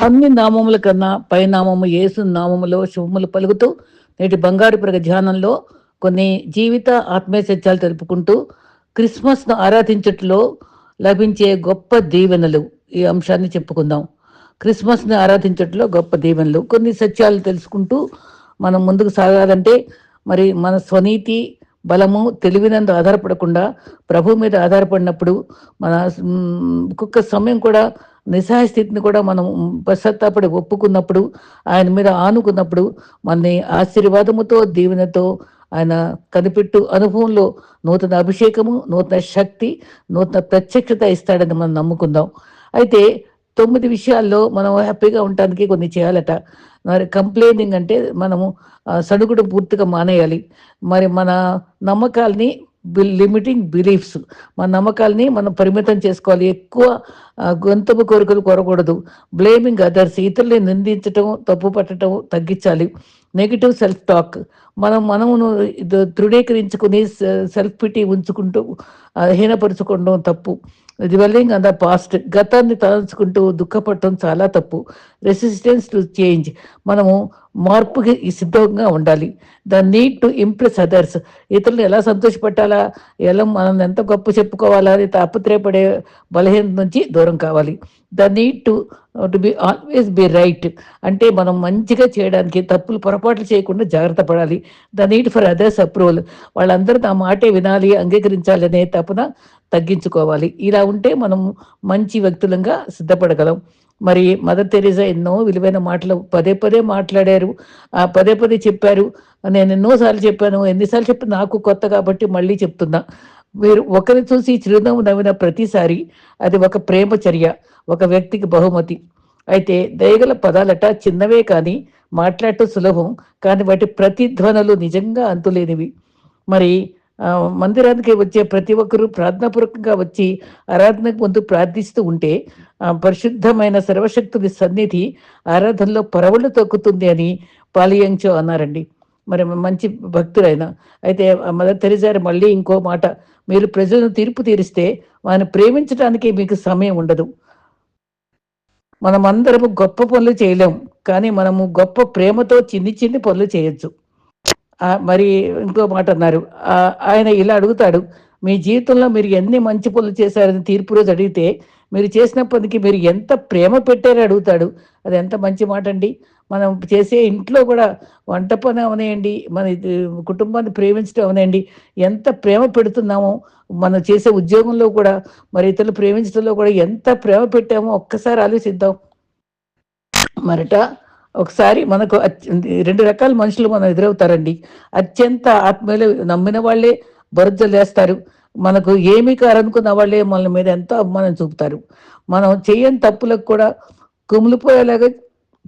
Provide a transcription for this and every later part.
అన్ని నామముల కన్నా పై నామము యేసు నామములో శుభములు పలుకుతూ నేటి బంగారు ప్రగ ధ్యానంలో కొన్ని జీవిత ఆత్మీయ సత్యాలు తెలుపుకుంటూ క్రిస్మస్ను ఆరాధించట్లో లభించే గొప్ప దీవెనలు ఈ అంశాన్ని చెప్పుకుందాం. క్రిస్మస్ని ఆరాధించట్లో గొప్ప దీవెనలు. కొన్ని సత్యాలు తెలుసుకుంటూ మనం ముందుకు సాగాలంటే మరి మన స్వనీతి బలము తెలివినందు ఆధారపడకుండా ప్రభు మీద ఆధారపడినప్పుడు మన ఒక్కొక్క సమయం కూడా నిస్సహాయ స్థితిని కూడా మనం పశ్చాత్తాపడి ఒప్పుకున్నప్పుడు ఆయన మీద ఆనుకున్నప్పుడు మనని ఆశీర్వాదముతో దీవెనతో ఆయన కనిపెట్టు అనుభవంలో నూతన అభిషేకము నూతన శక్తి నూతన ప్రత్యక్షత ఇస్తాడని మనం నమ్ముకుందాం. అయితే తొమ్మిది విషయాల్లో మనం హ్యాపీగా ఉండటానికి కొన్ని చేయాలట. మరి కంప్లైనింగ్ అంటే మనము సడుగుడు పూర్తిగా మానేయాలి. మరి మన నమ్మకాల్ని లిమిటింగ్ బిలీఫ్స్ మన నమ్మకాల్ని మనం పరిమితం చేసుకోవాలి. ఎక్కువ గొంతుము కోరికలు కోరకూడదు. బ్లేమింగ్ అదర్స్ ఇతరుల్ని నిందించటం తప్పు పట్టడం తగ్గించాలి. నెగిటివ్ సెల్ఫ్ టాక్ మనం మనమును దృఢీకరించుకుని సెల్ఫ్ పిటి ఉంచుకుంటూ హీనపరుచుకోవడం తప్పు. రివెల్లింగ్ అన్ ద పాస్ట్ గతాన్ని తలంచుకుంటూ దుఃఖపడటం చాలా తప్పు. రెసిస్టెన్స్ టు చేంజ్ మనము మార్పుకి సిద్ధంగా ఉండాలి. The need to impress others ఇతరులను ఎలా సంతోషపెట్టాలా? ఎలా మనం ఎంత గొప్ప చెప్పుకోవాలా? అది తాపత్రయపడే బలహీనత నుంచి దూరం కావాలి. The need to to be always be right అంటే మనం మంచిగా చేయడానికి తప్పులు పొరపాట్లు చేయకుండా జాగ్రత్త పడాలి. The need for others approval వాళ్ళందరూ నా మాటే వినాలి అంగీకరించాలి అనే తపన తగ్గించుకోవాలి. ఇలా ఉంటే మనం మంచి వ్యక్తులంగా సిద్ధపడగలం. మరి మదర్ తెరీసా ఎన్నో విలువైన మాటలు పదే పదే మాట్లాడారు. ఆ పదే పదే చెప్పారు. నేను ఎన్నోసార్లు చెప్పాను. ఎన్నిసార్లు చెప్పి నాకు కొత్త కాబట్టి మళ్ళీ చెప్తున్నా. మీరు ఒకరిని చూసి చిరునవ్వు నవ్విన ప్రతిసారి అది ఒక ప్రేమ చర్య ఒక వ్యక్తికి బహుమతి. అయితే దయగల పదాలట చిన్నవే కానీ మాట్లాడటం సులభం. కానీ వాటి ప్రతిధ్వనులు నిజంగా అంతులేనివి. మరి మందిరానికి వచ్చే ప్రతి ఒక్కరూ ప్రార్థనాపూర్వకంగా వచ్చి ఆరాధనకు ముందు ప్రార్థిస్తూ ఉంటే పరిశుద్ధమైన సర్వశక్తుని సన్నిధి ఆరాధనలో పరవళ్ళు తొక్కుతుంది అని పాలియంచో అన్నారండి. మరి మంచి భక్తుడైన అయితే మదర్ తెరిసారి మళ్ళీ ఇంకో మాట మీరు ప్రజలను తీర్పు తీరిస్తే వారిని ప్రేమించడానికి మీకు సమయం ఉండదు. మనం అందరము గొప్ప పనులు చేయలేం కానీ మనము గొప్ప ప్రేమతో చిన్ని చిన్ని పనులు చేయొచ్చు. మరి ఇంకో మాట అన్నారు. ఆయన ఇలా అడుగుతాడు మీ జీవితంలో మీరు ఎన్ని మంచి పనులు చేశారని తీర్పు రోజు అడిగితే మీరు చేసిన పనికి మీరు ఎంత ప్రేమ పెట్టారని అడుగుతాడు. అది ఎంత మంచి మాట అండి. మనం చేసే ఇంట్లో కూడా వంట పని అవనేయండి మన కుటుంబాన్ని ప్రేమించడం అవనేయండి. ఎంత ప్రేమ పెడుతున్నామో మనం చేసే ఉద్యోగంలో కూడా మరి ఇతరులు ప్రేమించడంలో కూడా ఎంత ప్రేమ పెట్టామో ఒక్కసారి ఆలోచిద్దాం. మరట ఒకసారి మనకు రెండు రకాల మనుషులు మనం ఎదురవుతారండి. అత్యంత ఆత్మీయులు నమ్మిన వాళ్ళే బరుద్దలేస్తారు మనకు ఏమీ కారనుకున్న వాళ్ళే మన మీద ఎంతో అవమానం చూపుతారు. మనం చేయని తప్పులకు కూడా కుమిలిపోయేలాగా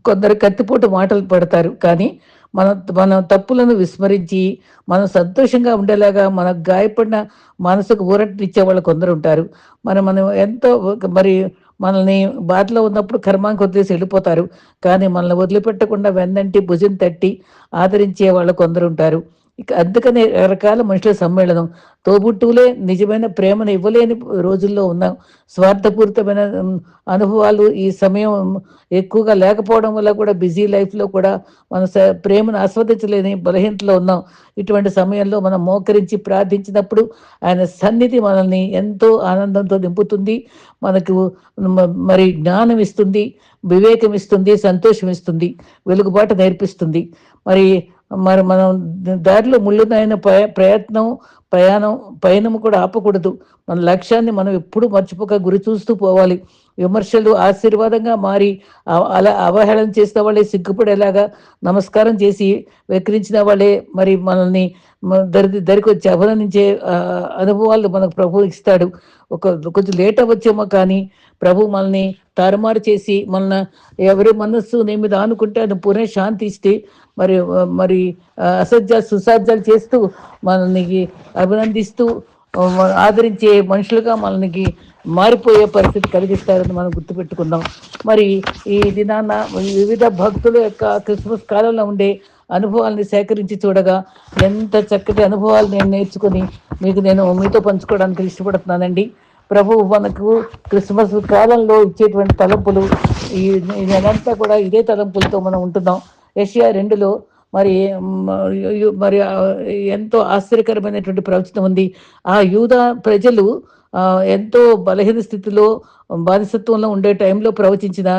కొందరు కత్తిపోటు మాటలు పడతారు. కానీ మన మన తప్పులను విస్మరించి మనం సంతోషంగా ఉండేలాగా మనకు గాయపడిన మనసుకు ఊరటనిచ్చే వాళ్ళు కొందరు ఉంటారు. మరి మనం ఎంతో మరి మనల్ని బాధలో ఉన్నప్పుడు కర్మానికి వదిలేసి వెళ్ళిపోతారు. కానీ మనల్ని వదిలిపెట్టకుండా వెన్నంటి భుజం తట్టి ఆదరించే వాళ్ళు కొందరు ఉంటారు. ఇక అందుకనే రకరకాల మనుషుల సమ్మేళనం. తోబుట్టువులే నిజమైన ప్రేమను ఇవ్వలేని రోజుల్లో ఉన్నాం స్వార్థపూరితమైన అనుభవాలు ఈ సమయం ఎక్కువగా లేకపోవడం వల్ల కూడా బిజీ లైఫ్లో కూడా మన స- ప్రేమను ఆస్వాదించలేని బలహీనతలో ఉన్నాం. ఇటువంటి సమయంలో మనం మోకరించి ప్రార్థించినప్పుడు ఆయన సన్నిధి మనల్ని ఎంతో ఆనందంతో నింపుతుంది. మనకు మ- మరి జ్ఞానం ఇస్తుంది వివేకం ఇస్తుంది సంతోషం ఇస్తుంది వెలుగుబాటు నేర్పిస్తుంది. మరి మరి మనం దారిలో ముళ్ళునైన ప్రయ- ప్రయత్నం ప్రయాణం పయనము కూడా ఆపకూడదు. మన లక్ష్యాన్ని మనం ఎప్పుడు మర్చిపోక గురి చూస్తూ పోవాలి. విమర్శలు ఆశీర్వాదంగా మారి అలా అవహేళన చేసిన వాళ్ళే సిగ్గుపడేలాగా నమస్కారం చేసి వెక్కిరించిన వాళ్ళే మరి మనల్ని దరి దరికి వచ్చి అభినందించే అనుభవాలు మనకు ప్రభు ఇస్తాడు. ఒక కొంచెం లేట్ అవ్వచ్చేమో కానీ ప్రభు మనల్ని తారుమారు చేసి మన ఎవరి మనస్సు నీ మీద ఆనుకుంటే అది పునే శాంతి ఇస్తే మరి మరి ఆ, అసత్యాలు సుసాధ్యాలు చేస్తూ మనల్ని అభినందిస్తూ ఆదరించే మనుషులుగా మనకి మారిపోయే పరిస్థితి కలిగిస్తారని మనం గుర్తుపెట్టుకుందాం. మరి ఈ దినాన వివిధ భక్తుల యొక్క క్రిస్మస్ కాలంలో ఉండే అనుభవాల్ని సేకరించి చూడగా ఎంత చక్కటి అనుభవాలు నేను నేర్చుకుని మీకు నేను మీతో పంచుకోవడానికి ఇష్టపడుతున్నానండి. ప్రభు మనకు క్రిస్మస్ కాలంలో ఇచ్చేటువంటి తలంపులు ఈ ఈ నెలంతా కూడా ఇదే తలంపులతో మనం ఉంటున్నాం. ఏషియా రెండులో మరి మరి ఎంతో ఆశ్చర్యకరమైనటువంటి ప్రవచనం ఉంది. ఆ యూదా ప్రజలు ఎంతో బలహీన స్థితిలో బానిసత్వంలో ఉండే టైంలో ప్రవచించిన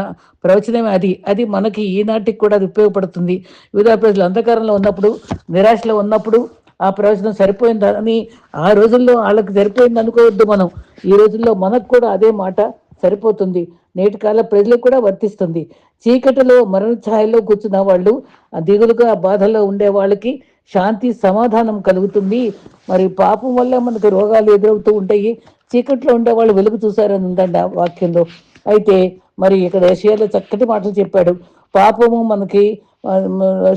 ప్రవచనమే అది. అది మనకి ఈనాటికి కూడా అది ఉపయోగపడుతుంది. యూదా ప్రజలు అంధకారంలో ఉన్నప్పుడు నిరాశలో ఉన్నప్పుడు ఆ ప్రవచనం సరిపోయిందని ఆ రోజుల్లో వాళ్ళకి సరిపోయింది అనుకోవద్దు మనం. ఈ రోజుల్లో మనకు కూడా అదే మాట సరిపోతుంది. నేటి కాల ప్రజలకు కూడా వర్తిస్తుంది. చీకటిలో మరణ ఛాయలో కూర్చున్న వాళ్ళు దిగులుగా బాధలో ఉండే వాళ్ళకి శాంతి సమాధానం కలుగుతుంది. మరి పాపం వల్ల మనకు రోగాలు ఎదురవుతూ ఉంటాయి. చీకట్లో ఉండే వాళ్ళు వెలుగు చూశారని ఉందండి ఆ వాక్యంలో. అయితే మరి ఇక్కడ ఏషియాలో చక్కటి మాటలు చెప్పాడు. పాపము మనకి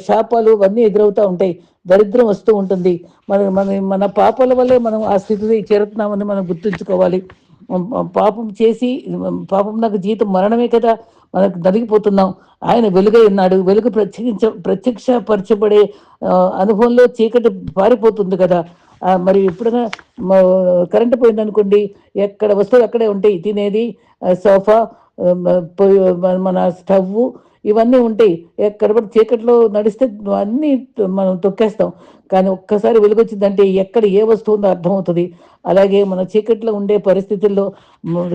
శాపాలు అవన్నీ ఎదురవుతూ ఉంటాయి. దరిద్రం వస్తూ ఉంటుంది. మన మన మన పాపాల వల్లే మనం ఆ స్థితిని చేరుతున్నామని మనం గుర్తుంచుకోవాలి. పాపం చేసి పాపం నాకు జీవితం మరణమే కదా. మనకు నలిగిపోతున్నాం. ఆయన వెలుగై ఉన్నాడు. వెలుగు ప్రత్యక్ష ప్రత్యక్షపరచబడే అనుభవంలో చీకటి పారిపోతుంది కదా. మరి ఎప్పుడైనా కరెంటు పోయిందనుకోండి ఎక్కడ వస్తువులు అక్కడే ఉంటాయి. తినేది సోఫా మన- మన స్టవ్ ఇవన్నీ ఉంటాయి. ఎక్కడ పడి చీకట్లో నడిస్తే అన్నీ మనం తొక్కేస్తాం. కానీ ఒక్కసారి వెలుగొచ్చిందంటే ఎక్కడ ఏ వస్తువు ఉందో అర్థమవుతుంది. అలాగే మన చీకట్లో ఉండే పరిస్థితుల్లో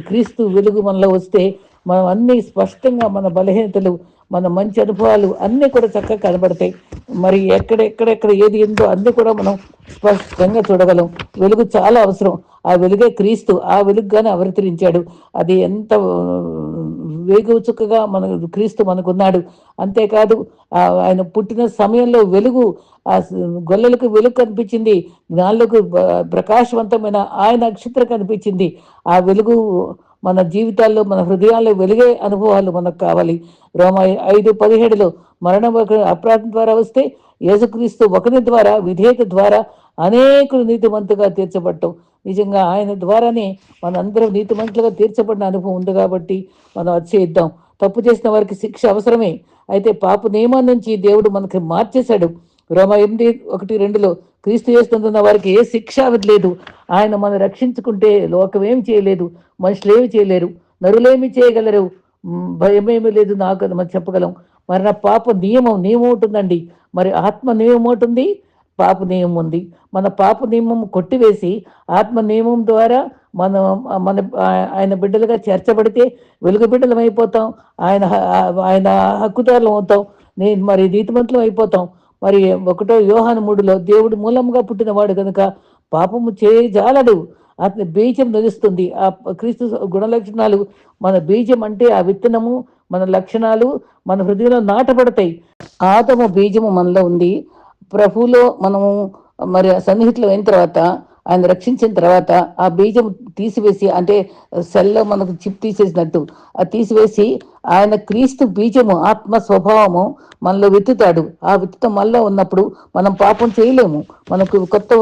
క్రీస్తు వెలుగు మనలో వస్తే మనం అన్నీ స్పష్టంగా మన బలహీనతలు మన మంచి అనుభవాలు అన్నీ కూడా చక్కగా కనబడతాయి. మరి ఎక్కడెక్కడెక్కడ ఏది ఏందో అన్నీ కూడా మనం స్పష్టంగా చూడగలం. వెలుగు చాలా అవసరం. ఆ వెలుగే క్రీస్తు ఆ వెలుగుగానే అవతరించాడు. అది ఎంత వేగుచుక్కగా మన క్రీస్తు మనకున్నాడు. అంతేకాదు ఆ ఆయన పుట్టిన సమయంలో వెలుగు ఆ గొల్లలకు వెలుగు కనిపించింది. జ్ఞానులకు ప్రకాశవంతమైన ఆయన నక్షత్రం కనిపించింది. ఆ వెలుగు మన జీవితాల్లో మన హృదయాల్లో వెలిగే అనుభవాలు మనకు కావాలి. రోమ ఐదు పదిహేడులో మరణం ఒక అపరాధం ద్వారా వస్తే యేసుక్రీస్తు ఒకరి ద్వారా విధేయత ద్వారా అనేకులు నీతిమంతుగా తీర్చబడటం నిజంగా ఆయన ద్వారానే మనందరం నీతిమంతులుగా తీర్చబడిన అనుభవం ఉంది కాబట్టి మనం అది చేద్దాం. తప్పు చేసిన వారికి శిక్ష అవసరమే. అయితే పాప నియమం నుంచి దేవుడు మనకి మార్చేశాడు. రోమ ఎనిమిది ఒకటి రెండులో క్రీస్తు చేస్తున్న వారికి ఏ శిక్ష లేదు ఆయన మనం రక్షించుకుంటే లోకం ఏమి చేయలేదు. మనుషులు ఏమి చేయలేరు. నరులేమి చేయగలరు? భయమేమి లేదు. నాకు అది మనం చెప్పగలం. మరి నా పాప నియమం నియమం ఉంటుందండి మరి ఆత్మ నియమం ఉంటుంది పాప నియమం ఉంది. మన పాప నియమం కొట్టివేసి ఆత్మ నియమం ద్వారా మనం మన ఆయన బిడ్డలుగా చేర్చబడితే వెలుగు బిడ్డలం అయిపోతాం. ఆయన ఆయన హక్కుదారులం అవుతాం. నేను మరి నీతిమంతులం అయిపోతాం. మరి ఒకటో యోహాను మూడులో దేవుడు మూలంగా పుట్టినవాడు కనుక పాపము చేయజాలడు అతని బీజం నిలుస్తుంది ఆ క్రీస్తు గుణలక్షణాలు మన బీజం అంటే ఆ విత్తనము మన లక్షణాలు మన హృదయంలో నాటబడతాయి. ఆతమ బీజము మనలో ఉంది. ప్రభులో మనము మరి సన్నిహితులు అయిన తర్వాత ఆయన రక్షించిన తర్వాత ఆ బీజం తీసివేసి అంటే సెల్లో మనకు చిప్ తీసేసినట్టు అది తీసివేసి ఆయన క్రీస్తు బీజము ఆత్మ స్వభావము మనలో విత్తుతాడు ఆ విత్తుతం మనలో ఉన్నప్పుడు మనం పాపం చేయలేము. మనకు కొత్త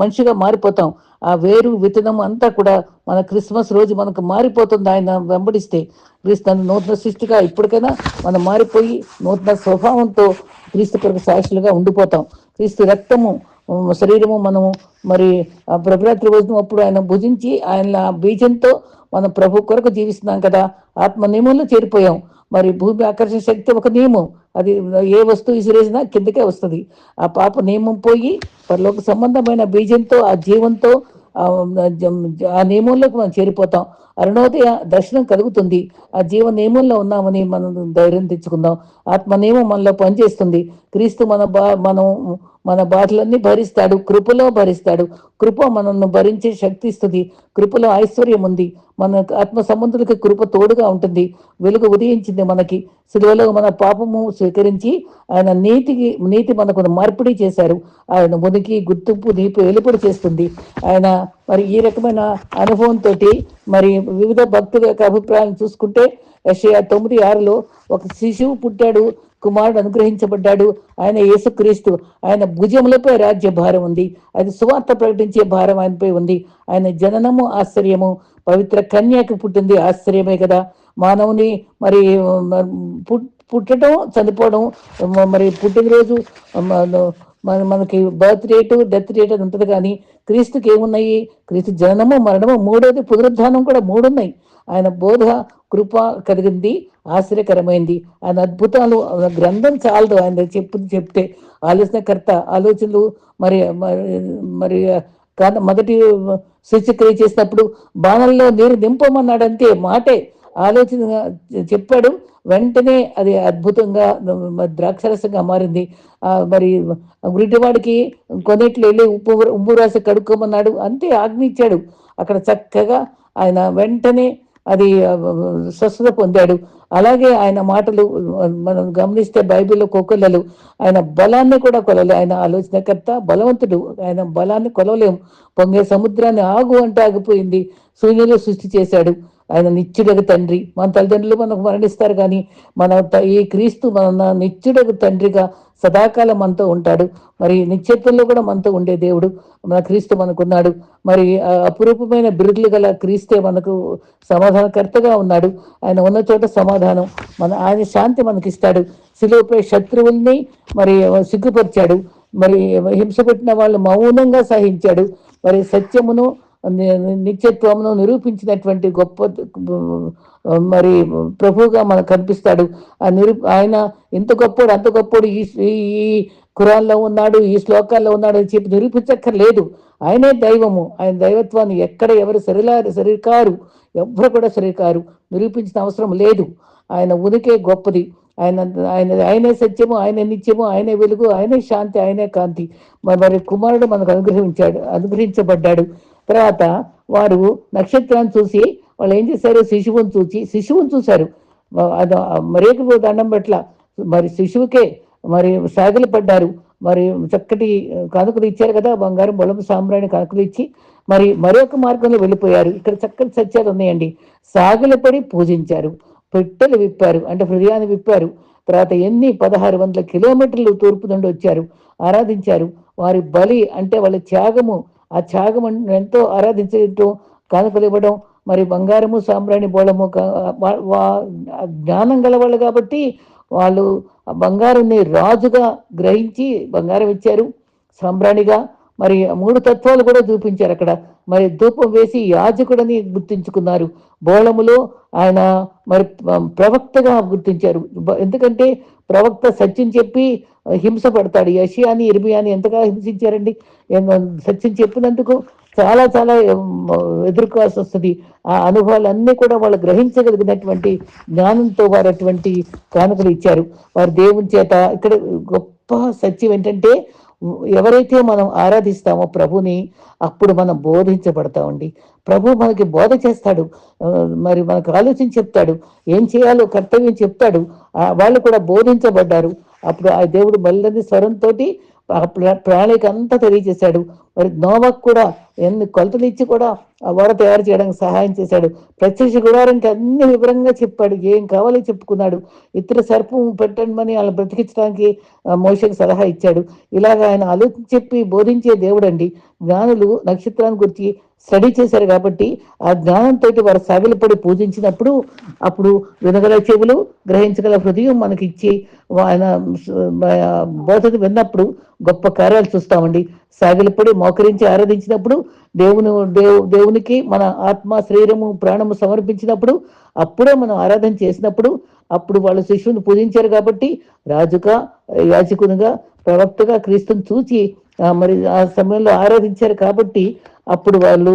మనిషిగా మారిపోతాం. ఆ వేరు విత్తనం అంతా కూడా మన క్రిస్మస్ రోజు మనకు మారిపోతుంది. ఆయన వెంబడిస్తే క్రీస్తు నూతన సృష్టిగా ఇప్పటికైనా మనం మారిపోయి నూతన స్వభావంతో క్రీస్తు కొరకు సాక్షులుగా ఉండిపోతాం. క్రీస్తు రక్తము శరీరము మనము మరి ఆ ప్రభురాత్రి రోజున అప్పుడు ఆయన భుజించి ఆయన ఆ బీజంతో మనం ప్రభు కొరకు జీవిస్తున్నాం కదా. ఆత్మ నియమంలో చేరిపోయాం. మరి భూమి ఆకర్షణ శక్తి ఒక నియమం. అది ఏ వస్తువు విసిరేసినా కిందకే వస్తుంది. ఆ పాప నియమం పోయి పరలోక సంబంధమైన బీజంతో ఆ జీవంతో ఆ నియమంలోకి మనం చేరిపోతాం. అరుణోదయ దర్శనం కలుగుతుంది. ఆ జీవ నియమంలో ఉన్నామని మనం ధైర్యం తెచ్చుకుందాం. ఆత్మ నియమం మనలో పనిచేస్తుంది. క్రీస్తు మన బా మనం మన బాధలన్నీ భరిస్తాడు. కృపలో భరిస్తాడు. కృప మనల్ని భరించే శక్తి ఇస్తుంది. కృపలో ఐశ్వర్యం ఉంది. మన ఆత్మ సంబంధులకి కృప తోడుగా ఉంటుంది. వెలుగు ఉదయించింది మనకి. సిలువలో మన పాపము స్వీకరించి ఆయన నీతికి నీతి మనకు మార్పిడి చేశారు. ఆయన మునికి గుర్తింపు దీపు వెలుపడి చేస్తుంది. ఆయన మరి ఈ రకమైన అనుభవంతో మరి వివిధ భక్తుల యొక్క అభిప్రాయాలను చూసుకుంటే యషయా తొమ్మిది ఆరులో ఒక శిశువు పుట్టాడు కుమారుడు అనుగ్రహించబడ్డాడు ఆయన యేసుక్రీస్తు. ఆయన భుజములపై రాజ్య భారం ఉంది అది సువార్త ప్రకటించే భారం ఆయనపై ఉంది. ఆయన జననము ఆశ్చర్యము పవిత్ర కన్యకు పుట్టింది ఆశ్చర్యమే కదా. మానవుని మరి పుట్టడం చనిపోవడం మరి పుట్టినరోజు మన మనకి బర్త్ రేటు డెత్ రేట్ అని ఉంటుంది కానీ క్రీస్తుకి ఏమున్నాయి? క్రీస్తు జననము మరణము మూడోది పునరుద్ధానం కూడా మూడు ఉన్నాయి ఆయన బోధ కృప కలిగింది ఆశ్చర్యకరమైంది. ఆయన అద్భుతాలు గ్రంథం చాలదు. ఆయన చెప్పు చెప్తే ఆలోచనకర్త ఆలోచనలు మరి మరి- కాదు మొదటి శుచిక్రియ చేసినప్పుడు బాణల్లో నీరు నింపమన్నాడంతే మాటే ఆలోచన చెప్పాడు. వెంటనే అది అద్భుతంగా ద్రాక్షరసంగా మారింది. మరి గురిటివాడికి కొన్నిట్లు వెళ్ళి ఉప్పు ఉప్పు రాసి కడుక్కోమన్నాడు. అంతే ఆజ్ఞ ఇచ్చాడు. అక్కడ చక్కగా ఆయన వెంటనే అది స్వస్థత పొందాడు. అలాగే ఆయన మాటలు మనం గమనిస్తే బైబిల్లో కోకొల్లలు. ఆయన బలాన్ని కూడా కొలలే. ఆయన ఆలోచనకర్త బలవంతుడు. ఆయన బలాన్ని కొలవలేము. పొంగే సముద్రాన్ని ఆగు అంటే ఆగిపోయింది. శూన్యులు సృష్టి చేశాడు. ఆయన నిత్యుడగు తండ్రి. మన తల్లిదండ్రులు మనకు మరణిస్తారు కానీ మన త- ఈ క్రీస్తు మన నిత్యుడగు తండ్రిగా సదాకాలం మనతో ఉంటాడు. మరి నిత్యత్వంలో కూడా మనతో ఉండే దేవుడు మన క్రీస్తు మనకున్నాడు. మరి అపురూపమైన బిరుదులు గల క్రీస్తే మనకు సమాధానకర్తగా ఉన్నాడు. ఆయన ఉన్న చోట సమాధానం మన ఆయన శాంతి మనకిస్తాడు. శిలువపై శత్రువుల్ని మరి సిగ్గుపరిచాడు. మరి హింస పెట్టిన వాళ్ళు మౌనంగా సహించాడు. మరి సత్యమును నిత్యత్వమును నిరూపించినటువంటి గొప్ప మరి ప్రభువుగా మనకు కనిపిస్తాడు. ఆ నిరూ ఆయన ఇంత గొప్పోడు అంత గొప్పోడు ఈ ఈ- ఈ ఉన్నాడు ఈ శ్లోకాల్లో ఉన్నాడు అని చెప్పి నిరూపించక్కర్లేదు. ఆయనే దైవము. ఆయన దైవత్వాన్ని ఎక్కడ ఎవరు సరిలారు సరికారు ఎవ్వరు కూడా సరికారు నిరూపించిన అవసరం లేదు. ఆయన ఉనికే గొప్పది. ఆయన ఆయన ఆయనే సత్యము ఆయనే నిత్యము ఆయనే వెలుగు ఆయనే శాంతి ఆయనే కాంతి. మరి మరి కుమారుడు మనకు అనుగ్రహించాడు అనుగ్రహించబడ్డాడు. తర్వాత వారు నక్షత్రాన్ని చూసి వాళ్ళు ఏం చేశారు? శిశువుని చూసి శిశువుని చూశారు. అది మరేకు దండం పట్ల మరి శిశువుకే మరి సాగిలి పడ్డారు. మరి చక్కటి కానుకలు ఇచ్చారు కదా బంగారం బొలం సాంబ్రాణి కానుకలు ఇచ్చి మరి మరొక మార్గంలో వెళ్ళిపోయారు. ఇక్కడ చక్కటి సత్యాలు ఉన్నాయండి. సాగిలపడి పూజించారు. పెట్టెలు విప్పారు. అంటే హృదయాన్ని విప్పారు. తర్వాత ఎన్ని? పదహారు వందల కిలోమీటర్లు తూర్పు నుండి వచ్చారు. ఆరాధించారు. వారి బలి అంటే వాళ్ళ త్యాగము ఆ త్యాగం ఎంతో ఆరాధించడం కానుకలివ్వడం మరి బంగారము సాంబ్రాణి బోళము జ్ఞానం గలవాళ్ళు కాబట్టి వాళ్ళు ఆ బంగారుని రాజుగా గ్రహించి బంగారం ఇచ్చారు సాంబ్రాణిగా. మరి మూడు తత్వాలు కూడా చూపించారు అక్కడ. మరి ధూపం వేసి యాజకుడని గుర్తించుకున్నారు. బోళములో ఆయన మరి ప్రవక్తగా గుర్తించారు. ఎందుకంటే ప్రవక్త సత్యం చెప్పి హింస పడతాడు. యషియాని ఇర్మియాని ఎంతగా హింసించారండి? సత్యం చెప్పినందుకు చాలా చాలా ఎదుర్కోవాల్సి వస్తుంది. ఆ అనుభవాలన్నీ కూడా వాళ్ళు గ్రహించగలిగినటువంటి జ్ఞానంతో వారు అటువంటి కానుకలు ఇచ్చారు. వారు దేవుని చేత ఇక్కడ గొప్ప సత్యం ఏంటంటే ఎవరైతే మనం ఆరాధిస్తామో ప్రభుని అప్పుడు మనం బోధించబడతామండి. ప్రభు మనకి బోధ చేస్తాడు. మరి మనకు ఆలోచన చెప్తాడు. ఏం చేయాలో కర్తవ్యం చెప్తాడు. వాళ్ళు కూడా బోధించబడ్డారు. అప్పుడు ఆ దేవుడు మల్లని స్వరంతో ఆ ప్రణాళిక అంతా తెలియజేశాడు. మరి నోవాకు కూడా ఎన్ని కొలతలు ఇచ్చి కూడా ఆ ఓడ తయారు చేయడానికి సహాయం చేశాడు. ప్రత్యక్ష గుడారానికి అన్ని వివరంగా చెప్పాడు. ఏం కావాలో చెప్పుకున్నాడు. ఇతర సర్పం పెట్టండి వాళ్ళని బ్రతికించడానికి మోషకు సలహా ఇచ్చాడు. ఇలాగ ఆయన ఆలోచన చెప్పి బోధించే దేవుడండి. జ్ఞానులు నక్షత్రాన్ని గురించి స్టడీ చేశారు కాబట్టి ఆ జ్ఞానంతో వారు సాగిలపడి పూజించినప్పుడు అప్పుడు వినగల చెవులు గ్రహించగల హృదయం మనకి ఇచ్చి ఆయన ఆ, బోధన విన్నప్పుడు గొప్ప కార్యాలు చూస్తామండి. సాగిలపడి మోకరించి ఆరాధించినప్పుడు దేవుని దేవు దేవునికి మన ఆత్మ శరీరము ప్రాణము సమర్పించినప్పుడు అప్పుడే మనం ఆరాధన చేసినప్పుడు అప్పుడు వాళ్ళ శిష్యుని పూజించారు కాబట్టి రాజుగా యాజకునిగా ప్రవక్తగా క్రీస్తుని చూచి మరి ఆ సమయంలో ఆరాధించారు కాబట్టి అప్పుడు వాళ్ళు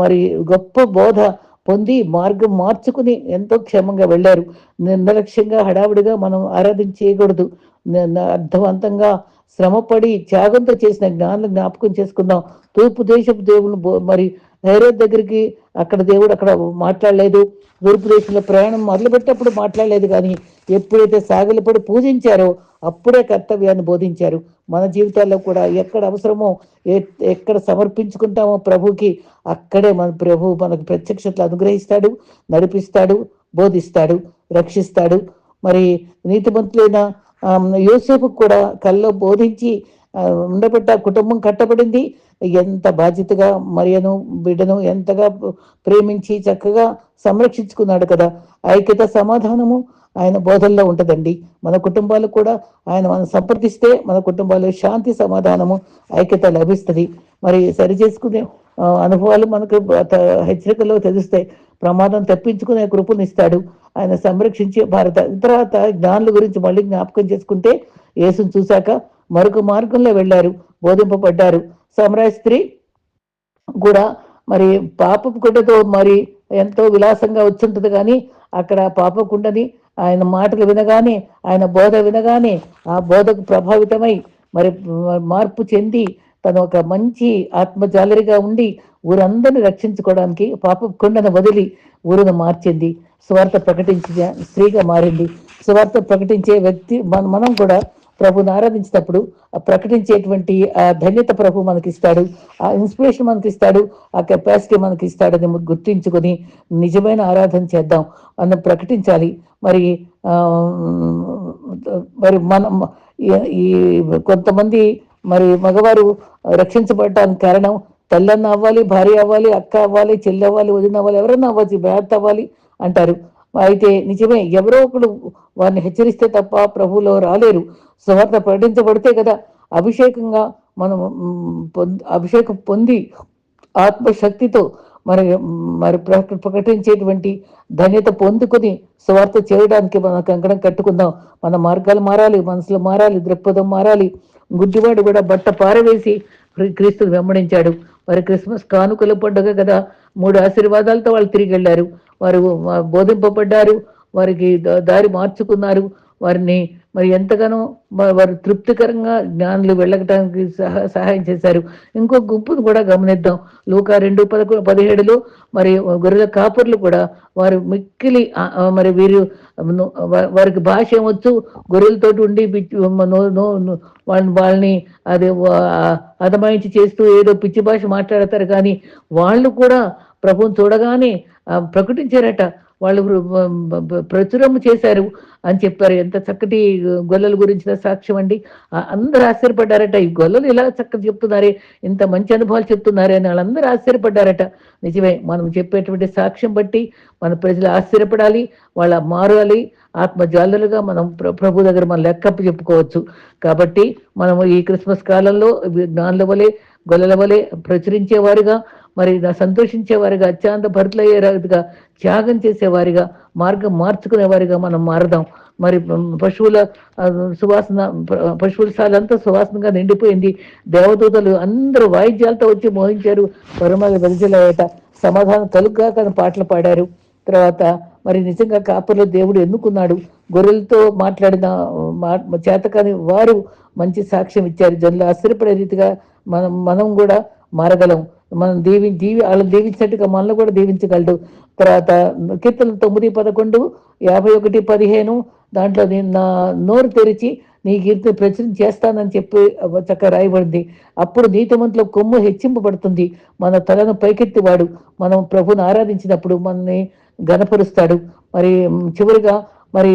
మరి గొప్ప బోధ పొంది మార్గం మార్చుకుని ఎంతో క్షేమంగా వెళ్ళారు. నిర్లక్ష్యంగా హడావుడిగా మనం ఆరాధన చేయకూడదు అర్థవంతంగా శ్రమపడి త్యాగంతో చేసిన జ్ఞానం జ్ఞాపకం చేసుకుందాం. తూర్పు దేశపు దేవుని బో- మరి హైరోద్ దగ్గరికి అక్కడ దేవుడు అక్కడ మాట్లాడలేదు. తూర్పు దేశంలో ప్రయాణం మొదలుపెట్టినప్పుడు మాట్లాడలేదు కానీ ఎప్పుడైతే సాగిలపడి పూజించారో అప్పుడే కర్తవ్యాన్ని బోధించారు. మన జీవితాల్లో కూడా ఎక్కడ అవసరమో ఎ- ఎక్కడ సమర్పించుకుంటామో ప్రభుకి అక్కడే మన ప్రభు మనకు ప్రత్యక్షతలు అనుగ్రహిస్తాడు నడిపిస్తాడు బోధిస్తాడు రక్షిస్తాడు. మరి నీతిమంతులైన యోసేపు కూడా కల్లో బోధించి ఆ, ఉండబెట్ట కుటుంబం కట్టబడింది. ఎంత బాధ్యతగా మరియను బిడ్డను ఎంతగా ప్రేమించి చక్కగా సంరక్షించుకున్నాడు కదా. ఐక్యత సమాధానము ఆయన బోధల్లో ఉంటుందండి. మన కుటుంబాలు కూడా ఆయన మనం సంప్రదిస్తే మన కుటుంబాల్లో శాంతి సమాధానము ఐక్యత లభిస్తుంది. మరి సరి చేసుకునే అనుభవాలు మనకు త- హెచ్చరికలో తెలుస్తాయి. ప్రమాదం తప్పించుకునే కృపను ఇస్తాడు. ఆయన సంరక్షించే భారత తర్వాత జ్ఞానుల గురించి మళ్ళీ జ్ఞాపకం చేసుకుంటే యేసును చూశాక మరొక మార్గంలో వెళ్ళారు. బోధింపబడ్డారు. సమరాయ స్త్రీ కూడా మరి పాపపు గుడ్డతో మరి ఎంతో విలాసంగా వచ్చుంటది కానీ అక్కడ పాపకుండని ఆయన మాటలు వినగానే ఆయన బోధ వినగానే ఆ బోధకు ప్రభావితమై మరి మార్పు చెంది తను ఒక మంచి ఆత్మజాలరిగా ఉండి ఊరందరిని రక్షించుకోవడానికి పాప కుండను వదిలి ఊరును మార్చింది స్వార్థ ప్రకటించిన స్త్రీగా మారింది స్వార్థ ప్రకటించే వ్యక్తి మన- మనం కూడా ప్రభుని ఆరాధించినప్పుడు ఆ ప్రకటించేటువంటి ఆ ధన్యత ప్రభు మనకి ఇస్తాడు ఆ ఇన్స్పిరేషన్ మనకి ఇస్తాడు ఆ కెపాసిటీ మనకి ఇస్తాడని గుర్తించుకొని నిజమైన ఆరాధన చేద్దాం మనం ప్రకటించాలి మరి మరి మనం ఈ కొంతమంది మరి మగవారు రక్షించబడటానికి కారణం తల్లన్న అవ్వాలి భార్య అవ్వాలి అక్క అవ్వాలి చెల్లి అవ్వాలి వదిన అవ్వాలి ఎవరన్నా అవ్వచ్చు భర్త అవ్వాలి అంటారు. అయితే నిజమే ఎవరో ఒకడు వారిని హెచ్చరిస్తే తప్ప ప్రభువులో రాలేరు. సువార్త ప్రకటించబడితే కదా అభిషేకంగా మనం అభిషేకం పొంది ఆత్మశక్తితో మరి మరి ప్రకటించేటువంటి ధన్యత పొందుకొని సువార్త చేయడానికి మనం కంకణం కట్టుకుందాం. మన మార్గాలు మారాలి మనసులు మారాలి దృక్పథం మారాలి. గుడ్డివాడు కూడా బట్ట పారవేసి క్రీస్తు వెంబడించాడు. వారి క్రిస్మస్ కానుకల పండుగ కదా. మూడు ఆశీర్వాదాలతో వాళ్ళు తిరిగి వెళ్ళారు. వారు బోధింపబడ్డారు. వారికి దారి మార్చుకున్నారు. వారిని మరి ఎంతగానో వారు తృప్తికరంగా జ్ఞానులు వెళ్ళటానికి సహ సహాయం చేశారు. ఇంకో గుంపును కూడా గమనిద్దాం. లోక రెండు పదకొ పదిహేడులో మరి గొర్రెల కాపర్లు కూడా వారు మిక్కిలి మరి వీరు వారికి భాష ఏమొచ్చు? గొర్రెలతోటి ఉండి పిచ్చి- నో- నో- వాళ్ళని వాళ్ళని అది అదమాయించి చేస్తూ ఏదో పిచ్చి భాష మాట్లాడతారు కానీ వాళ్ళు కూడా ప్రభుని చూడగానే ప్రకటించారట. వాళ్ళు ప్రచురము చేశారు అని చెప్పారు. ఎంత చక్కటి గొల్లల గురించిన సాక్ష్యం అండి. అందరు అందరూ ఆశ్చర్యపడ్డారట. ఈ గొల్లలు ఇలా చక్కగా చెప్తున్నారే ఇంత మంచి అనుభవాలు చెప్తున్నారే అని వాళ్ళందరూ ఆశ్చర్యపడ్డారట. నిజమే మనం చెప్పేటువంటి సాక్ష్యం బట్టి మన ప్రజలు ఆశ్చర్యపడాలి వాళ్ళ మారాలి ఆత్మజాలులుగా మనం ప్రభు దగ్గర మనం లెక్కప్ప చెప్పుకోవచ్చు. కాబట్టి మనము ఈ క్రిస్మస్ కాలంలో జ్ఞానుల వలె గొల్లల వలె ప్రచురించేవారుగా మరి నా సంతోషించేవారిగా అత్యంత భర్తలయ్యేవారిగా త్యాగం చేసేవారిగా మార్గం మార్చుకునేవారిగా మనం మారదాం. మరి పశువుల సువాసన పశువుల సాలంతా సువాసనగా నిండిపోయింది. దేవదూతలు అందరూ వాయిద్యాలతో వచ్చి మోహించారు. పరమాల వెలిజలయ్యట సమాధానం కలుగ్గా కానీ పాటలు పాడారు. తర్వాత మరి నిజంగా కాపర్లో దేవుడు ఎన్నుకున్నాడు. గొర్రెలతో మాట్లాడిన మా- చేతకాని వారు మంచి సాక్ష్యం ఇచ్చారు. జనులు ఆశ్చర్యపడే రీతిగా మనం మనం కూడా మారగలం. మనం దీవి దీవి వాళ్ళని దీవించినట్టుగా మనల్ని కూడా దీవించగలడు. తర్వాత కీర్తన తొమ్మిది పదకొండు యాభై ఒకటి పదిహేను దాంట్లో నేను నా నోరు తెరిచి నీ కీర్తి ప్రచురం చేస్తానని చెప్పి చక్కగా రాయబడింది. అప్పుడు నీతిమంతుల కొమ్ము హెచ్చింపబడుతుంది. మన తలను పైకెత్తివాడు. మనం ప్రభుని ఆరాధించినప్పుడు మనని గనపరుస్తాడు మరి చివరిగా మరి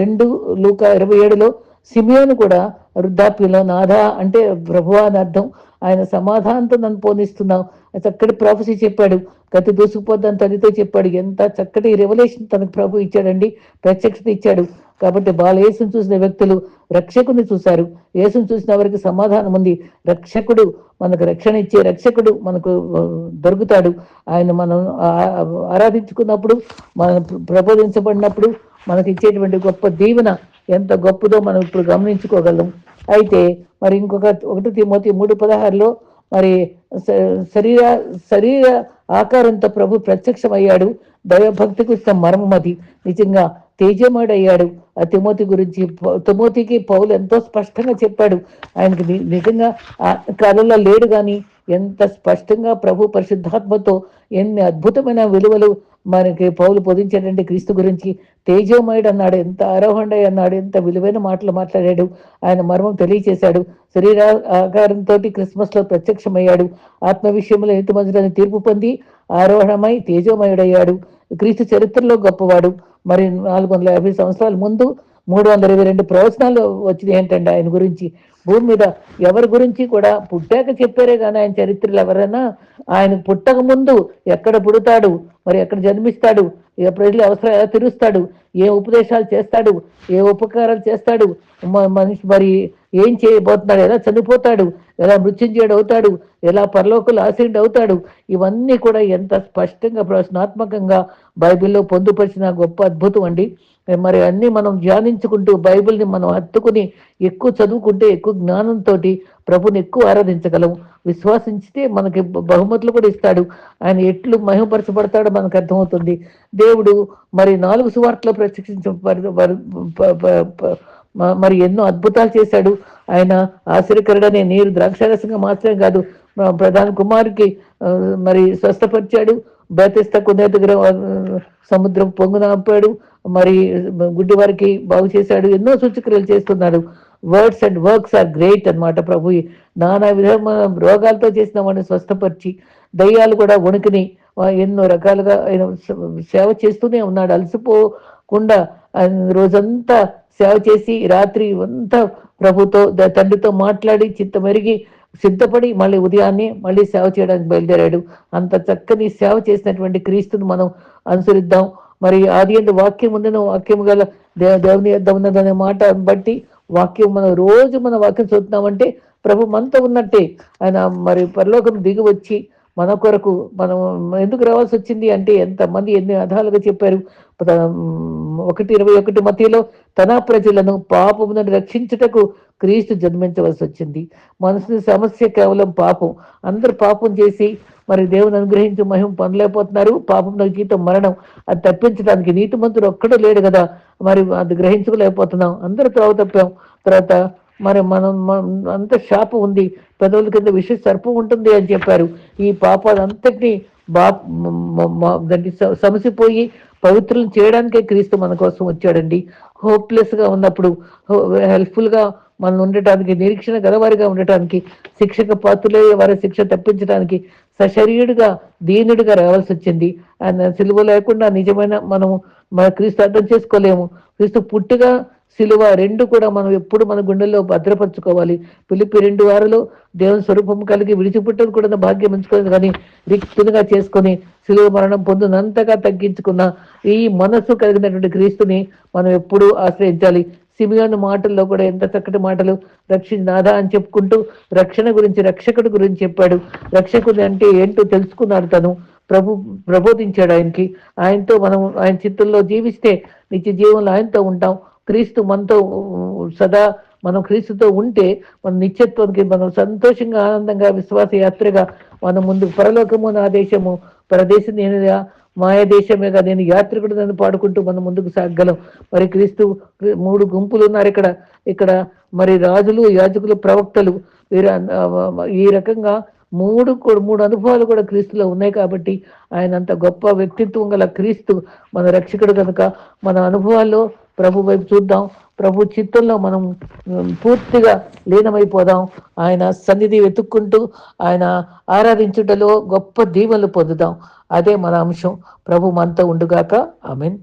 రెండు లూక ఇరవై ఏడులో సిమియోను కూడా వృద్ధాప్యలో నాథ అంటే ప్రభువా అని అర్థం. ఆయన సమాధానంతో నన్ను పోనిస్తున్నావు. చక్కటి ప్రాఫెసీ చెప్పాడు. గతి దూసుకుపోద్దని తల్లితో చెప్పాడు. ఎంత చక్కటి రెవల్యూషన్ తనకు ప్రభు ఇచ్చాడండి. ప్రత్యక్షత ఇచ్చాడు. కాబట్టి బాలయేసును చూసిన వ్యక్తులు రక్షకుని చూశారు. యేసును చూసిన వారికి సమాధానం ఉంది. రక్షకుడు మనకు రక్షణ ఇచ్చే రక్షకుడు మనకు దొరుకుతాడు. ఆయన మనం ఆరాధించుకున్నప్పుడు మనం ప్రబోధించబడినప్పుడు మనకి ఇచ్చేటువంటి గొప్ప దీవెన ఎంత గొప్పదో మనం ఇప్పుడు గమనించుకోగలం. అయితే మరి ఇంకొక ఒకటి తిమోతి మూడు పదహారులో మరి శరీర శరీర ఆకారంతో ప్రభు ప్రత్యక్షమయ్యాడు. దైవభక్తికి ఇష్టం మర్మం అది. నిజంగా తేజమాడయ్యాడు. ఆ తిమోతి గురించి తిమోతికి పౌలు ఎంతో స్పష్టంగా చెప్పాడు. ఆయనకి నిజంగా ఆ కళలో లేడు కానీ ఎంత స్పష్టంగా ప్రభు పరిశుద్ధాత్మతో ఎన్ని అద్భుతమైన విలువలు మనకి పౌలు బోధించాడంటే క్రీస్తు గురించి తేజోమయుడు అన్నాడు ఎంత ఆరోహణ అన్నాడు ఎంత విలువైన మాటలు మాట్లాడాడు ఆయన మర్మం తెలియచేశాడు శరీర ఆకారంతో క్రిస్మస్లో ప్రత్యక్షమయ్యాడు ఆత్మ విషయంలో నీతిమంతుడని తీర్పు పొంది ఆరోహణమై తేజోమయుడయ్యాడు క్రీస్తు చరిత్రలో గొప్పవాడు. మరి నాలుగు వందల యాభై సంవత్సరాల ముందు మూడు వందల ఇరవై రెండు ప్రవచనాలు వచ్చింది ఏంటండి ఆయన గురించి? భూమి మీద ఎవరి గురించి కూడా పుట్టాక చెప్పారే కానీ ఆయన చరిత్రలు ఎవరైనా ఆయన పుట్టక ముందు ఎక్కడ పుడతాడు? మరి ఎక్కడ జన్మిస్తాడు? ఏ ప్రజలు అవసరం ఎలా తీరుస్తాడు? ఏ ఉపదేశాలు చేస్తాడు? ఏ ఉపకారాలు చేస్తాడు? మ- మనిషి మరి ఏం చేయబోతున్నాడు? ఎలా చనిపోతాడు? ఎలా మృత్యుంజయుడు అవుతాడు? ఎలా పరలోకులు ఆశీనుడు అవుతాడు? ఇవన్నీ కూడా ఎంత స్పష్టంగా ప్రశ్నాత్మకంగా బైబిల్లో పొందుపరిచిన గొప్ప అద్భుతం అండి. మరి అన్ని మనం ధ్యానించుకుంటూ బైబిల్ని మనం హత్తుకుని ఎక్కువ చదువుకుంటే ఎక్కువ జ్ఞానంతో ప్రభుని ఎక్కువ ఆరాధించగలము. విశ్వాసించితే మనకి బహుమతులు కూడా ఇస్తాడు. ఆయన ఎట్లు మహిమపరచబడతాడో మనకు అర్థమవుతుంది. దేవుడు మరి నాలుగు సువార్తలు ప్రత్యక్షించ మరి ఎన్నో అద్భుతాలు చేశాడు. ఆయన ఆశ్చర్యకరుడనే నీరు ద్రాక్షారసంగా మాత్రమే కాదు ప్రధాన కుమారుకి మరి స్వస్థపరిచాడు. బతిస్త కుందే సముద్రం పొంగున ఆపాడు. మరి గుడ్డి వారికి బాగు చేశాడు. ఎన్నో సూచక్రియలు చేస్తున్నాడు. Words and works are great అన్నమాట ప్రభు. నానా విధమైన రోగాలతో చేసిన వాడిని స్వస్థపరిచి దయ్యాలు కూడా వణుకుని ఎన్నో రకాలుగా ఆయన సేవ చేస్తూనే ఉన్నాడు. అలసిపోకుండా ఆయన రోజంతా సేవ చేసి రాత్రి అంతా ప్రభుతో తండ్రితో మాట్లాడి చిత్తమెరిగి సిద్ధపడి మళ్ళీ ఉదయాన్నే మళ్ళీ సేవ చేయడానికి బయలుదేరాడు. అంత చక్కని సేవ చేసినటువంటి క్రీస్తుని మనం అనుసరిద్దాం. మరి ఆది ఏంటి వాక్యం ఉందని వాక్యం గల దేవుని ఉన్నదనే మాట బట్టి వాక్యం మనం రోజు మన వాక్యం చదువుతున్నామంటే ప్రభు మనతో ఉన్నట్టే. ఆయన మరి పరలోకం దిగి వచ్చి మన కొరకు మనం ఎందుకు రావాల్సి వచ్చింది అంటే ఎంతమంది ఎన్ని అధాలుగా చెప్పారు. ఒకటి ఇరవై ఒకటి మధ్యలో తన ప్రజలను పాపమును నుండి రక్షించుటకు క్రీస్తు జన్మించవలసి వచ్చింది. మనసు సమస్య కేవలం పాపం. అందరు పాపం చేసి మరి దేవుని అనుగ్రహించి మహిమ పొందలేకపోతున్నారు. పాపం జీతం మరణం. అది తప్పించడానికి నీతి మంత్రులు ఒక్కడు లేడు కదా. మరి అది గ్రహించుకోలేకపోతున్నాం. అందరూ త్రోవ తప్పాం. తర్వాత మరి మనం అంత శాపం ఉంది. పెదవుల కింద విష సర్పం ఉంటుంది అని చెప్పారు. ఈ పాపాలంతటినీ బా మ- దానికి సమసిపోయి పవిత్రులను చేయడానికే క్రీస్తు మన కోసం వచ్చాడండి. హోప్లెస్గా ఉన్నప్పుడు హెల్ప్ఫుల్గా మనం ఉండటానికి నిరీక్షణ గలవారిగా ఉండటానికి శిక్షక పాత్రులే వారి శిక్ష తప్పించడానికి సశరీరుడుగా దీనుడిగా రావాల్సి వచ్చింది. ఆయన సిలువ లేకుండా నిజమైన మనము మన క్రీస్తు అర్థం చేసుకోలేము. క్రీస్తు పుట్టుగా సిలువ రెండు కూడా మనం ఎప్పుడు మన గుండెల్లో భద్రపరచుకోవాలి. పిలిపి రెండు వారులో దేవుని స్వరూపం కలిగి విడిచిపుట్టను కూడా భాగ్యం ఎంచుకోలేదు. కానీ రిక్తునిగా చేసుకొని సిలువ మరణం పొందినంతగా తగ్గించుకున్న ఈ మనస్సు కలిగినటువంటి క్రీస్తుని మనం ఎప్పుడూ ఆశ్రయించాలి. సిమియోని మాటల్లో కూడా ఎంత చక్కటి మాటలు రక్షించినాదా అని చెప్పుకుంటూ రక్షణ గురించి రక్షకుడి గురించి చెప్పాడు. రక్షకుడు అంటే ఏంటో తెలుసుకున్నాడు తను. ప్రభు ప్రబోధించాడు ఆయనకి. ఆయనతో మనం ఆయన చిత్తంలో జీవిస్తే నిత్య జీవంలో ఆయనతో ఉంటాం. క్రీస్తు మనతో సదా మనం క్రీస్తుతో ఉంటే మన నిత్యత్వానికి మనం సంతోషంగా ఆనందంగా విశ్వాస యాత్రగా మనం ముందు పరలోకము నా దేశము పరదేశం నేను మాయ దేశమేగా నేను యాత్రికుడు నన్ను పాడుకుంటూ మనం ముందుకు సాగలం మరి క్రీస్తు మూడు గుంపులు ఉన్నారు ఇక్కడ. ఇక్కడ మరి రాజులు యాజకులు ప్రవక్తలు వీరు ఈ రకంగా మూడు కూడా మూడు అనుభవాలు కూడా క్రీస్తులో ఉన్నాయి కాబట్టి ఆయన అంత గొప్ప వ్యక్తిత్వం గల క్రీస్తు మన రక్షకుడు కనుక మన అనుభవాల్లో ప్రభు వైపు చూద్దాం. ప్రభు చిత్తంలో మనం పూర్తిగా లీనమైపోదాం. ఆయన సన్నిధి వెతుక్కుంటూ ఆయన ఆరాధించుటలో గొప్ప దీవెనలు పొందుదాం. అదే మన అంశం. ప్రభు మనతో ఉండుగాక. మీన్